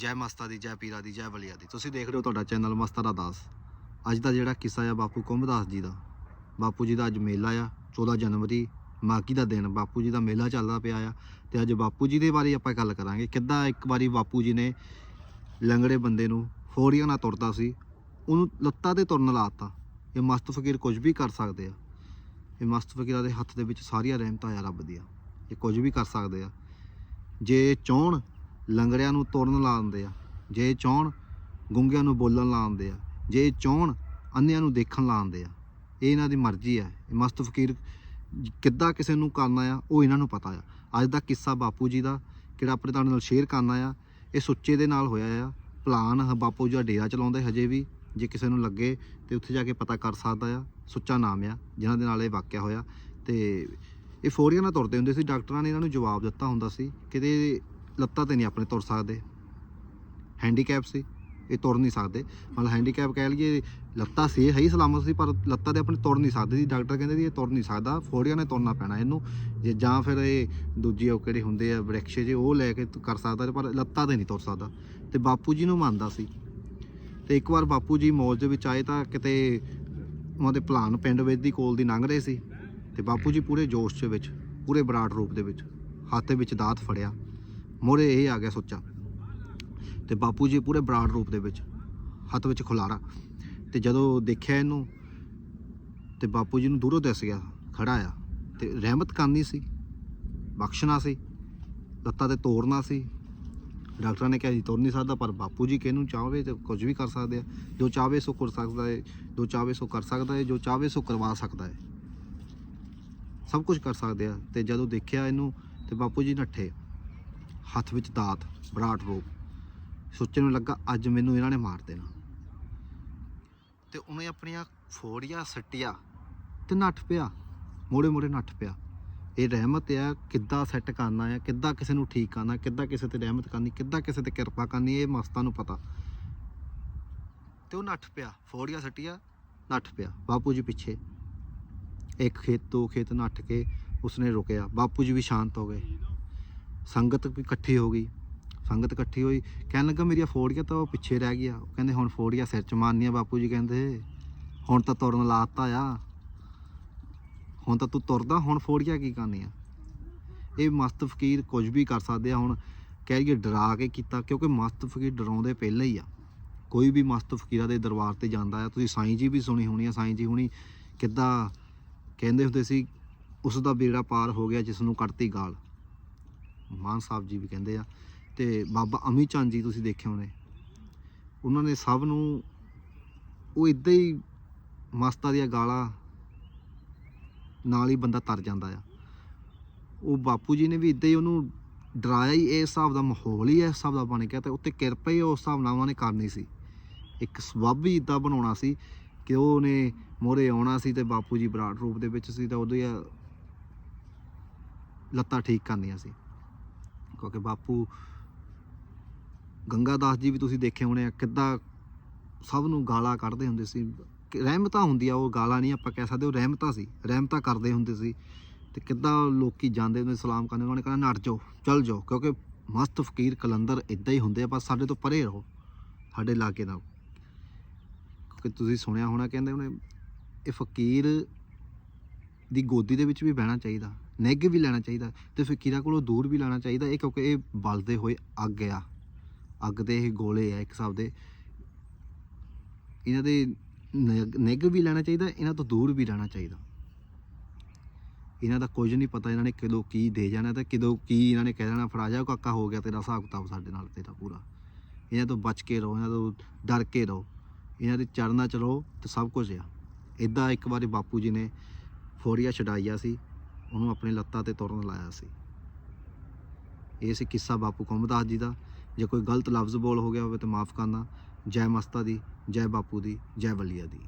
ਜੈ ਮਸਤਾ ਦੀ, ਜੈ ਪੀਰਾ ਦੀ, ਜੈ ਬਲੀਆ ਦੀ। ਤੁਸੀਂ ਦੇਖ ਰਹੇ ਹੋ ਤੁਹਾਡਾ ਚੈਨਲ ਮਸਤਾ ਦਾ ਦਾਸ। ਅੱਜ ਦਾ ਜਿਹੜਾ ਕਿੱਸਾ ਆ ਬਾਪੂ ਕੁੰਭਦਾਸ ਜੀ ਦਾ। ਬਾਪੂ ਜੀ ਦਾ ਅੱਜ ਮੇਲਾ ਆ 14 ਜਨਵਰੀ ਮਾਗੀ ਦਾ ਦਿਨ। ਬਾਪੂ ਜੀ ਦਾ ਮੇਲਾ ਚੱਲਦਾ ਪਿਆ ਆ ਤੇ ਅੱਜ ਬਾਪੂ ਜੀ ਦੇ ਬਾਰੇ ਆਪਾਂ ਗੱਲ ਕਰਾਂਗੇ। ਕਿੱਦਾਂ ਇੱਕ ਵਾਰੀ ਬਾਪੂ ਜੀ ਨੇ ਲੰਗੜੇ ਬੰਦੇ ਨੂੰ ਫੋੜੀਆਂ ਨਾਲ ਤੁਰਦਾ ਸੀ, ਉਹਨੂੰ ਲੱਤਾਂ ਤੇ ਤੁਰਨ ਲਾਤਾ। ਇਹ ਮਸਤ ਫਕੀਰ ਕੁਝ ਵੀ ਕਰ ਸਕਦੇ ਆ। ਇਹ ਮਸਤ ਫਕੀਰਾਂ ਦੇ ਹੱਥ ਦੇ ਵਿੱਚ ਸਾਰੀਆਂ ਰਹਿਮਤਾਂ ਆ ਰੱਬ ਦੀਆਂ। ਇਹ ਕੁਝ ਵੀ ਕਰ ਸਕਦੇ ਆ। ਜੇ ਚਾਹਣ ਲੰਗੜਿਆਂ ਨੂੰ ਤੋੜਨ ਲਾ ਦਿੰਦੇ ਆ। ਜੇ ਚਾਹਣ ਗੁੰਗਿਆਂ ਨੂੰ ਬੋਲਣ ਲਾਉਂਦੇ ਆ। ਜੇ ਚਾਹਣ ਅੰਨਿਆਂ ਨੂੰ ਦੇਖਣ ਲਾਉਂਦੇ ਆ। ਇਹ ਇਹਨਾਂ ਦੀ ਮਰਜ਼ੀ ਆ। ਇਹ ਮਸਤ ਫਕੀਰ ਕਿੱਦਾਂ ਕਿਸੇ ਨੂੰ ਕਰਨਾ ਆ, ਉਹ ਇਹਨਾਂ ਨੂੰ ਪਤਾ ਆ। ਅੱਜ ਦਾ ਕਿੱਸਾ ਬਾਪੂ ਜੀ ਦਾ, ਕਿਹੜਾ ਆਪਣੇ ਤੁਹਾਡੇ ਨਾਲ ਸ਼ੇਅਰ ਕਰਨਾ ਆ, ਇਹ ਸੁੱਚੇ ਦੇ ਨਾਲ ਹੋਇਆ ਆ। ਪਲਾਨ ਬਾਪੂ ਜੀ ਦਾ ਡੇਰਾ ਚਲਾਉਂਦੇ ਹਜੇ ਵੀ, ਜੇ ਕਿਸੇ ਨੂੰ ਲੱਗੇ ਤੇ ਉੱਥੇ ਜਾ ਕੇ ਪਤਾ ਕਰ ਸਕਦਾ ਆ। ਸੁੱਚਾ ਨਾਮ ਆ, ਜਿਨ੍ਹਾਂ ਦੇ ਨਾਲ ਇਹ ਵਾਕਿਆ ਹੋਇਆ। ਤੇ ਇਹ ਫੋਰੀਆਂ ਨਾਲ ਤੁਰਦੇ ਹੁੰਦੇ ਸੀ, ਡਾਕਟਰਾਂ ਨੇ ਇਹਨਾਂ ਨੂੰ ਜਵਾਬ ਦਿੱਤਾ ਹੁੰਦਾ ਸੀ। ਕਿਤੇ ਲੱਤਾਂ ਤੇ ਨਹੀਂ ਆਪਣੇ ਤੁਰ ਸਕਦੇ। ਹੈਂਡੀਕੈਪ ਸੀ, ਇਹ ਤੁਰ ਨਹੀਂ ਸਕਦੇ। ਮਤਲਬ ਹੈਂਡੀਕੈਪ ਕਹਿ ਲਈਏ, ਲੱਤਾਂ ਸੀ ਹੈ ਹੀ ਸਲਾਮਤ ਸੀ, ਪਰ ਲੱਤਾਂ ਤੇ ਆਪਣੇ ਤੁਰ ਨਹੀਂ ਸਕਦੇ ਸੀ। ਡਾਕਟਰ ਕਹਿੰਦੇ ਸੀ ਇਹ ਤੁਰ ਨਹੀਂ ਸਕਦਾ, ਫੋੜੀਆਂ ਨੇ ਤੁਰਨਾ ਪੈਣਾ ਇਹਨੂੰ। ਜੇ ਜਾਂ ਫਿਰ ਇਹ ਦੂਜੀ ਉਹ ਕਿਹੜੇ ਹੁੰਦੇ ਆ ਬ੍ਰੈਕਸ਼ੇ ਜੇ ਉਹ ਲੈ ਕੇ ਕਰ ਸਕਦਾ ਪਰ ਲੱਤਾਂ ਤੇ ਨਹੀਂ ਤੁਰ ਸਕਦਾ। ਤੇ ਬਾਪੂ ਜੀ ਨੂੰ ਮੰਨਦਾ ਸੀ। ਤੇ ਇੱਕ ਵਾਰ ਬਾਪੂ ਜੀ ਮੌਜ ਦੇ ਵਿੱਚ ਆਏ ਤਾਂ ਕਿਤੇ ਉਹਨਾਂ ਦੇ ਭਲਾਨ ਪਿੰਡ ਵਿੱਚ ਦੀ ਕੋਲ ਦੀ ਲੰਘ ਰਹੇ ਸੀ। ਤੇ ਬਾਪੂ ਜੀ ਪੂਰੇ ਜੋਸ਼ ਦੇ ਵਿੱਚ, ਪੂਰੇ ਬਰਾੜ ਰੂਪ ਦੇ ਵਿੱਚ, ਹੱਥ ਵਿੱਚ ਦਾਤ ਫੜਿਆ। ਮੋਰੇ ਇਹ ਆ ਗਿਆ ਸੋਚਾ। ਤੇ ਬਾਪੂ ਜੀ ਪੂਰੇ ਬਰਾੜ ਰੂਪ ਦੇ ਵਿੱਚ, ਹੱਥ ਵਿੱਚ ਖੁਲਾਰਾ। ਤੇ ਜਦੋਂ ਦੇਖਿਆ ਇਹਨੂੰ, ਤੇ ਬਾਪੂ ਜੀ ਨੂੰ ਦੂਰੋਂ ਦਿਸ ਗਿਆ, ਖੜਾ ਆ। ਤੇ ਰਹਿਮਤ ਕਰਨੀ ਸੀ, ਬਖਸ਼ਣਾ ਸੀ, ਲੱਤਾਂ ਤੇ ਤੋੜਨਾ ਸੀ। ਡਾਕਟਰਾਂ ਨੇ ਕਿਹਾ ਜੀ, ਤੁਰ ਨਹੀਂ ਸਕਦਾ, ਪਰ ਬਾਪੂ ਜੀ ਕਿਹਨੂੰ ਚਾਹਵੇ ਤੇ ਕੁਝ ਵੀ ਕਰ ਸਕਦੇ ਆ। ਜੋ ਚਾਹਵੇ ਸੋ ਕਰ ਸਕਦਾ ਹੈ ਜੋ ਚਾਹਵੇ ਸੋ ਕਰ ਸਕਦਾ ਹੈ ਜੋ ਚਾਹਵੇ ਸੋ ਕਰਵਾ ਸਕਦਾ ਹੈ ਸਭ ਕੁਝ ਕਰ ਸਕਦੇ ਆ। ਤੇ ਜਦੋਂ ਦੇਖਿਆ ਇਹਨੂੰ, ਤੇ ਬਾਪੂ ਜੀ ਨੱਠੇ। ਹੱਥ ਵਿੱਚ ਦਾਤ, ਬਰਾਟ ਰੂਪ ਸੋਚਣ ਨੂੰ ਲੱਗਾ, ਅੱਜ ਮੈਨੂੰ ਇਹਨਾਂ ਨੇ ਮਾਰ ਦੇਣਾ। ਤੇ ਉਹਨੇ ਆਪਣੀਆਂ ਫੋੜੀਆਂ ਸੱਟੀਆਂ ਤੇ ਨੱਠ ਪਿਆ। ਮੋੜੇ ਮੋੜੇ ਨੱਠ ਪਿਆ। ਇਹ ਰਹਿਮਤ ਆ, ਕਿੱਦਾਂ ਸੈੱਟ ਕਰਨਾ ਆ, ਕਿੱਦਾਂ ਕਿਸੇ ਨੂੰ ਠੀਕ ਕਰਨਾ, ਕਿੱਦਾਂ ਕਿਸੇ ਤੇ ਰਹਿਮਤ ਕਰਨੀ, ਕਿੱਦਾਂ ਕਿਸੇ ਤੇ ਕਿਰਪਾ ਕਰਨੀ, ਇਹ ਮਸਤਾਂ ਨੂੰ ਪਤਾ। ਤੇ ਉਹ ਨੱਠ ਪਿਆ, ਫੋੜੀਆਂ ਸੱਟੀਆਂ, ਨੱਠ ਪਿਆ। ਬਾਪੂ ਜੀ ਪਿੱਛੇ। ਇੱਕ ਖੇਤ, ਦੋ ਖੇਤ ਨੱਠ ਕੇ ਉਸਨੇ ਰੁਕਿਆ। ਬਾਪੂ ਜੀ ਵੀ ਸ਼ਾਂਤ ਹੋ ਗਏ। ਸੰਗਤ ਵੀ ਇਕੱਠੀ ਹੋ ਗਈ। ਸੰਗਤ ਇਕੱਠੀ ਹੋਈ। ਕਹਿਣ ਲੱਗਾ ਮੇਰੀਆਂ ਫੋੜੀਆਂ ਤਾਂ ਉਹ ਪਿੱਛੇ ਰਹਿ ਗਿਆ ਉਹ ਕਹਿੰਦੇ ਹੁਣ ਫੋੜੀਆਂ ਸਿਰ ਚ ਮਾਰਨੀਆਂ ਬਾਪੂ ਜੀ ਕਹਿੰਦੇ। ਹੁਣ ਤਾਂ ਤੁਰਨ ਲਾਤਾ ਆ। ਹੁਣ ਤਾਂ ਤੂੰ ਤੁਰਦਾ, ਹੁਣ ਫੋੜੀਆਂ ਕੀ ਕਰਨੀਆਂ? ਇਹ ਮਸਤ ਫਕੀਰ ਕੁਝ ਵੀ ਕਰ ਸਕਦੇ ਆ। ਹੁਣ ਕਹਿ ਲਈਏ ਡਰਾ ਕੇ ਕੀਤਾ, ਕਿਉਂਕਿ ਮਸਤ ਫਕੀਰ ਡਰਾਉਂਦੇ ਪਹਿਲਾਂ ਹੀ ਆ। ਕੋਈ ਵੀ ਮਸਤ ਫਕੀਰਾਂ ਦੇ ਦਰਬਾਰ ਤੇ ਜਾਂਦਾ ਆ। ਤੁਸੀਂ ਸਾਈਂ ਜੀ ਵੀ ਸੁਣੀ ਹੋਣੀ ਆ, ਸਾਈਂ ਜੀ ਹੁਣੀ ਕਿੱਦਾਂ ਕਹਿੰਦੇ ਹੁੰਦੇ ਸੀ, ਉਸ ਦਾ ਬੇੜਾ ਪਾਰ ਹੋ ਗਿਆ ਜਿਸ ਨੂੰ ਕੱਢਤੀ ਗਾਲ। ਮਾਨ ਸਾਹਿਬ ਜੀ ਵੀ ਕਹਿੰਦੇ ਆ, ਤੇ ਬਾਬਾ ਅਮੀ ਚੰਦ ਜੀ ਤੁਸੀਂ ਦੇਖੇ ਹੋਣੇ। ਉਹਨਾਂ ਨੇ ਸਭ ਨੂੰ ਉਹ ਇਦਾਂ ਹੀ ਮਸਤਾਂ ਦੀਆਂ ਗਾਲਾਂ ਨਾਲ ਹੀ ਬੰਦਾ ਤਰ ਜਾਂਦਾ ਆ। ਉਹ ਬਾਪੂ ਜੀ ਨੇ ਵੀ ਇਦਾਂ ਹੀ ਉਹਨੂੰ ਡਰਾਇਆ ਹੀ ਇਸ ਹਿਸਾਬ ਦਾ ਮਾਹੌਲ ਹੀ ਇਸ ਹਿਸਾਬ ਦਾ ਬਣ ਗਿਆ ਤੇ ਉੱਤੇ ਕਿਰਪਾ ਹੀ ਉਸ ਹਿਸਾਬ ਨਾਲ ਉਹਨਾਂ ਨੇ ਕਰਨੀ ਸੀ। ਇੱਕ ਸਬੱਬ ਹੀ ਇਦਾਂ ਬਣਾਉਣਾ ਸੀ ਕਿ ਉਹਨੇ ਮੋਰੇ ਆਉਣਾ ਸੀ ਤੇ ਬਾਪੂ ਜੀ ਬਰਾੜ ਰੂਪ ਦੇ ਵਿੱਚ ਸੀ ਤਾਂ ਉਹਦੇ ਲੱਤਾਂ ਠੀਕ ਕਰਨੀਆਂ ਸੀ। ਕਿਉਂਕਿ ਬਾਪੂ ਗੰਗਾਦਾਸ ਜੀ ਵੀ ਤੁਸੀਂ ਦੇਖੇ ਹੋਣੇ ਆ, ਕਿੱਦਾਂ ਸਭ ਨੂੰ ਗਾਲਾਂ ਕੱਢਦੇ ਹੁੰਦੇ ਸੀ। ਕਿ ਹੁੰਦੀ ਆ ਉਹ ਗਾਲਾਂ ਨਹੀਂ ਆਪਾਂ ਕਹਿ ਸਕਦੇ, ਉਹ ਰਹਿਮਤਾਂ ਸੀ, ਰਹਿਮਤਾਂ ਕਰਦੇ ਹੁੰਦੇ ਸੀ। ਤੇ ਕਿੱਦਾਂ ਲੋਕੀ ਜਾਂਦੇ ਹੁੰਦੇ ਸਲਾਮ ਕਰਨ, ਉਹਨੇ ਕਹਿੰਦਾ ਨੱਟ ਜਾਓ, ਚੱਲ ਜਾਓ। ਕਿਉਂਕਿ ਮਸਤ ਫਕੀਰ ਕਲੰਦਰ ਇਦਾਂ ਹੀ ਹੁੰਦੇ ਆ, ਬਸ ਸਾਡੇ ਤੋਂ ਪਰੇ ਰਹੋ, ਸਾਡੇ ਲਾਗੇ ਨਾਲ ਕਿਉਂਕਿ ਤੁਸੀਂ ਸੁਣਿਆ ਹੋਣਾ, ਕਹਿੰਦੇ ਉਹਨੇ ਇਹ ਫਕੀਰ ਦੀ ਗੋਦੀ ਦੇ ਵਿੱਚ ਵੀ ਬਹਿਣਾ ਚਾਹੀਦਾ। ਨਿੱਘ ਵੀ ਲੈਣਾ ਚਾਹੀਦਾ ਤੇ ਫਕੀਰਾਂ ਕੋਲੋਂ ਦੂਰ ਵੀ ਲੈਣਾ ਚਾਹੀਦਾ ਇਹ ਕਿਉਂਕਿ ਇਹ ਬਲਦੇ ਹੋਏ ਅੱਗ ਆ। ਅੱਗ ਦੇ ਇਹ ਗੋਲੇ ਆ ਇੱਕ ਹਿਸਾਬ ਦੇ। ਇਹਨਾਂ ਦੇ ਨਿੱਘ ਵੀ ਲੈਣਾ ਚਾਹੀਦਾ, ਇਹਨਾਂ ਤੋਂ ਦੂਰ ਵੀ ਰਹਿਣਾ ਚਾਹੀਦਾ। ਇਹਨਾਂ ਦਾ ਕੁਝ ਨਹੀਂ ਪਤਾ ਇਹਨਾਂ ਨੇ ਕਿਦੋਂ ਕੀ ਦੇ ਜਾਣਾ ਤੇ ਕਿਦੋਂ ਕੀ ਇਹਨਾਂ ਨੇ ਕਹਿ ਦੇਣਾ, ਫੜਾ ਜਾ ਕਾਕਾ ਹੋ ਗਿਆ ਤੇਰਾ ਹਿਸਾਬ ਕਿਤਾਬ ਸਾਡੇ ਨਾਲ ਤੇਰਾ ਪੂਰਾ। ਇਹਨਾਂ ਤੋਂ ਬਚ ਕੇ ਰਹੋ, ਇਹਨਾਂ ਤੋਂ ਡਰ ਕੇ ਰਹੋ। ਇਹਨਾਂ ਦੇ ਚਰਨਾਂ ਚ ਰਹੋ ਤੇ ਸਭ ਕੁਝ ਆ। ਇਦਾਂ ਇੱਕ ਵਾਰੀ ਬਾਪੂ ਜੀ ਨੇ ਫੋੜੀਆ ਛਡਾਈਆ ਸੀ। ਉਹਨੂੰ ਆਪਣੀ ਲੱਤਾਂ ਤੇ ਤੁਰਨ ਲਾਇਆ ਸੀ। ਇਹ ਸੀ ਕਿੱਸਾ ਬਾਪੂ ਕੌਮਦਾਸ ਜੀ ਦਾ। ਜੇ ਕੋਈ ਗਲਤ ਲਫ਼ਜ਼ ਬੋਲ ਹੋ ਗਿਆ ਹੋਵੇ ਤਾਂ ਮਾਫ ਕਰਨਾ। ਜੈ ਮਸਤਾ ਦੀ, ਜੈ ਬਾਪੂ ਦੀ, ਜੈ ਬਲੀਆ ਦੀ।